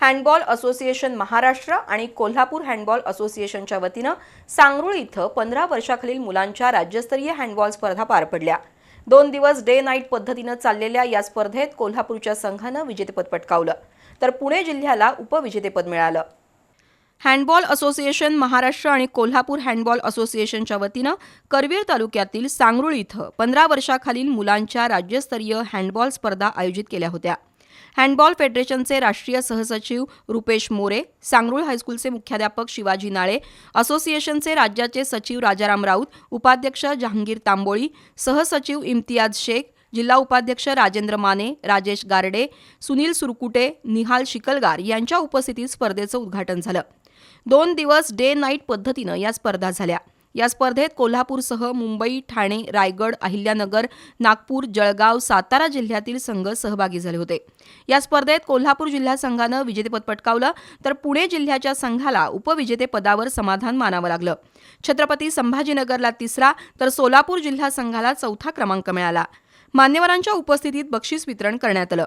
Handball association Maharashtra आणि Kolhapur handball असोसिएशनच्या वतीनं सांगरुळ इथं पंधरा वर्षाखालील मुलांच्या राज्यस्तरीय हँडबॉल स्पर्धा पार पडल्या. दोन दिवस डे नाईट पद्धतीनं चाललेल्या या स्पर्धेत कोल्हापूरच्या संघानं विजेतेपद पटकावलं. तर पुणे जिल्ह्याला उपविजेतेपद मिळालं. हँडबॉल असोसिएशन महाराष्ट्र आणि कोल्हापूर हँडबॉल असोसिएशनच्या वतीनं करवीर तालुक्यातील सांगरुळ इथं पंधरा वर्षाखालील मुलांच्या राज्यस्तरीय हँडबॉल स्पर्धा आयोजित केल्या होत्या. हँडबॉल फेडरेशनचे राष्ट्रीय सहसचिव रुपेश मोरे सांगरुळ हायस्कूलचे मुख्याध्यापक शिवाजी नाळे असोसिएशनचे राज्याचे सचिव राजाराम राऊत उपाध्यक्ष जहांगीर तांबोळी सहसचिव इम्तियाज शेख जिल्हा उपाध्यक्ष राजेंद्र माने राजेश गारडे सुनील सुरकुटे निहाल शिकलगार यांच्या उपस्थितीत स्पर्धेचं उद्घाटन झालं. दोन दिवस डे नाईट पद्धतीनं या स्पर्धा झाल्या. या स्पर्धेत कोल्हापूरसह मुंबई ठाणे रायगड अहिल्यानगर नागपूर जळगाव सातारा जिल्ह्यातील संघ सहभागी झाले होते. या स्पर्धेत कोल्हापूर जिल्हा संघानं विजेतेपद पटकावलं तर पुणे जिल्ह्याच्या संघाला उपविजेतेपदावर समाधान मानावं लागलं. छत्रपती संभाजीनगरला तिसरा तर सोलापूर जिल्हा संघाला चौथा क्रमांक मिळाला. मान्यवरांच्या उपस्थितीत बक्षीस वितरण करण्यात आलं.